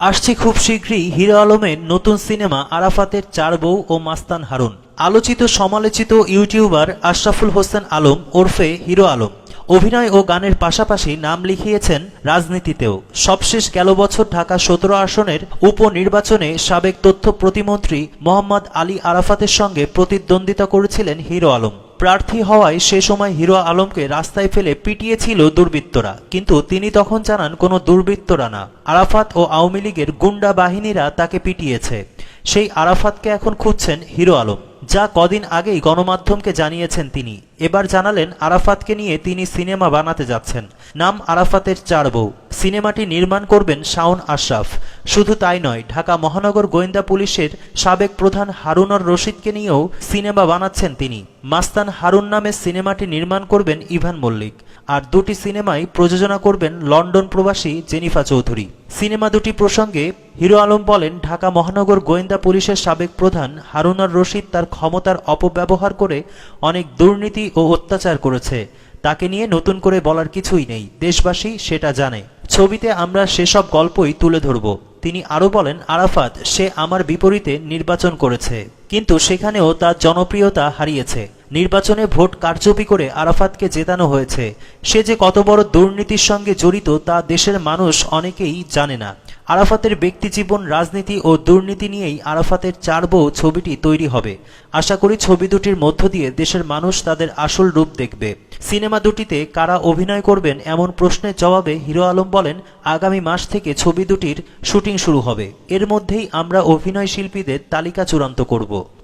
আসছে খুব শীঘ্রই হিরো আলমের নতুন সিনেমা আরাফাতের চার বউ ও মাস্তান হারুন। আলোচিত সমালোচিত ইউটিউবার আশরাফুল হোসেন আলম ওরফে হিরো আলম। অভিনয় ও গানের পাশাপাশি নাম লিখিয়েছেন রাজনীতিতেও। সবশেষ গেল বছর ঢাকা সতেরো আসনের উপনির্বাচনে সাবেক তথ্য প্রতিমন্ত্রী মোহাম্মদ আলী আরাফাতের সঙ্গে প্রতিদ্বন্দ্বিতা করেছিলেন হিরো আলম। প্রার্থী হওয়ায় সে সময় হিরো আলমকে রাস্তায় ফেলে পিটিয়েছিল দুর্বৃত্তরা। কিন্তু তিনি তখন জানান, কোনো দুর্বৃত্তরা না। আরাফাত ও আওয়ামী লীগের গুন্ডা বাহিনীরা তাকে পিটিয়েছে। সেই আরাফাতকে এখন খুঁজছেন হিরো আলম। যা কদিন আগেই গণমাধ্যমকে জানিয়েছেন তিনি। এবার জানালেন, আরাফাতকে নিয়ে তিনি সিনেমা বানাতে যাচ্ছেন। নাম আরাফাতের চার বউ। সিনেমাটি নির্মাণ করবেন শাওন আশরাফ। শুধু তাই নয়, ঢাকা মহানগর গোয়েন্দা পুলিশের সাবেক প্রধান হারুনর রশিদকে নিয়েও সিনেমা বানাচ্ছেন তিনি। মাস্তান হারুন নামে সিনেমাটি নির্মাণ করবেন ইভান মল্লিক। আর দুটি সিনেমাই প্রযোজনা করবেন লন্ডন প্রবাসী জেনিফা চৌধুরী। সিনেমা দুটি প্রসঙ্গে হিরো আলম বলেন, ঢাকা মহানগর গোয়েন্দা পুলিশের সাবেক প্রধান হারুনার রশিদ তার ক্ষমতার অপব্যবহার করে অনেক দুর্নীতি ও অত্যাচার করেছে। তাকে নিয়ে নতুন করে বলার কিছুই নেই। দেশবাসী সেটা জানে। ছবিতে আমরা সেসব গল্পই তুলে ধরব। তিনি আরও বলেন, আরাফাত, সে আমার বিপরীতে নির্বাচন করেছে। কিন্তু সেখানেও তার জনপ্রিয়তা হারিয়েছে। নির্বাচনে ভোট কারচুপি করে আরাফাতকে জেতানো হয়েছে। সে যে কত বড় দুর্নীতির সঙ্গে জড়িত তা দেশের মানুষ অনেকেই জানে না। আরাফাতের ব্যক্তিজীবন রাজনীতি ও দুর্নীতি নিয়েই আরাফাতের চার বউ ছবিটি তৈরি হবে। আশা করি ছবি দুটির মধ্য দিয়ে দেশের মানুষ তাদের আসল রূপ দেখবে। সিনেমা দুটিতে কারা অভিনয় করবেন এমন প্রশ্নের জবাবে হিরো আলম বলেন, আগামী মাস থেকে ছবি দুটির শুটিং শুরু হবে। এর মধ্যেই আমরা অভিনয় শিল্পীদের তালিকা চূড়ান্ত করব।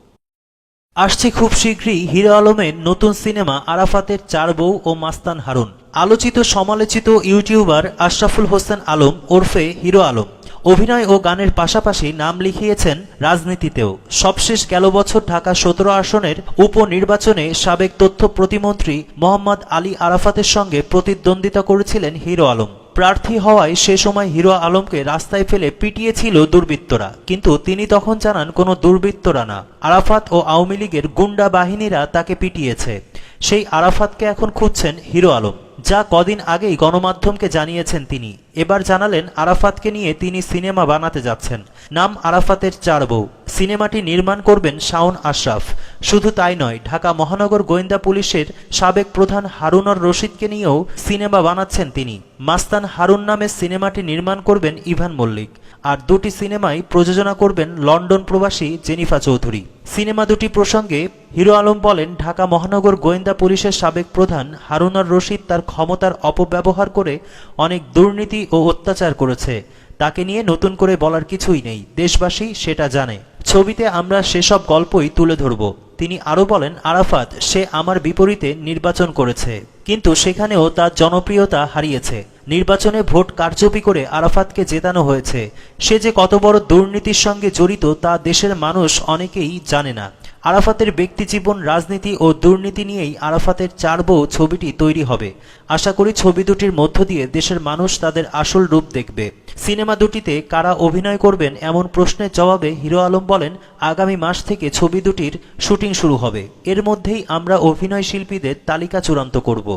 আসছে খুব শীঘ্রই হিরো আলমের নতুন সিনেমা আরাফাতের চার বউ ও মাস্তান হারুন। আলোচিত সমালোচিত ইউটিউবার আশরাফুল হোসেন আলম ওরফে হিরো আলম। অভিনয় ও গানের পাশাপাশি নাম লিখিয়েছেন রাজনীতিতেও। সবশেষ গেল বছর ঢাকা সতেরো আসনের উপনির্বাচনে সাবেক তথ্য প্রতিমন্ত্রী মোহাম্মদ আলী আরাফাতের সঙ্গে প্রতিদ্বন্দ্বিতা করেছিলেন হিরো আলম। প্রার্থী হওয়ায় সে সময় হিরো আলমকে রাস্তায় ফেলে পিটিয়েছিল দুর্বৃত্তরা। কিন্তু তিনি তখন জানান, কোনো দুর্বৃত্তরা না। আরাফাত ও আওয়ামী লীগের গুন্ডা বাহিনীরা তাকে পিটিয়েছে। সেই আরাফাতকে এখন খুঁজছেন হিরো আলম, যা কদিন আগেই গণমাধ্যমকে জানিয়েছেন তিনি। এবার জানালেন, আরাফাতকে নিয়ে তিনি সিনেমা বানাতে যাচ্ছেন। নাম আরাফাতের চার বউ। সিনেমাটি নির্মাণ করবেন শাওন আশরাফ। শুধু তাই নয়, ঢাকা মহানগর গোয়েন্দা পুলিশের সাবেক প্রধান হারুনর রশিদকে নিয়েও সিনেমা বানাচ্ছেন তিনি। মাস্তান হারুন নামে সিনেমাটি নির্মাণ করবেন ইভান মল্লিক। আর দুটি সিনেমাই প্রযোজনা করবেন লন্ডন প্রবাসী জেনিফা চৌধুরী। সিনেমা দুটি প্রসঙ্গে হিরো আলম বলেন, ঢাকা মহানগর গোয়েন্দা পুলিশের সাবেক প্রধান হারুনার রশিদ তার ক্ষমতার অপব্যবহার করে অনেক দুর্নীতি ও অত্যাচার করেছে। তাকে নিয়ে নতুন করে বলার কিছুই নেই। দেশবাসী সেটা জানে। ছবিতে আমরা সেসব গল্পই তুলে ধরব। তিনি আরও বলেন, আরাফাত, সে আমার বিপরীতে নির্বাচন করেছে, কিন্তু সেখানেও তার জনপ্রিয়তা হারিয়েছে। নির্বাচনে ভোট কারচুপি করে আরাফাতকে জেতানো হয়েছে। সে যে কত বড় দুর্নীতির সঙ্গে জড়িত তা দেশের মানুষ অনেকেই জানে না। আরাফাতের ব্যক্তিজীবন রাজনীতি ও দুর্নীতি নিয়েই আরাফাতের চার বউ ছবিটি তৈরি হবে। আশা করি ছবি দুটির মধ্য দিয়ে দেশের মানুষ তাদের আসল রূপ দেখবে। সিনেমা দুটিতে কারা অভিনয় করবেন এমন প্রশ্নের জবাবে হিরো আলম বলেন, আগামী মাস থেকে ছবি দুটির শুটিং শুরু হবে। এর মধ্যেই আমরা অভিনয় শিল্পীদের তালিকা চূড়ান্ত করব।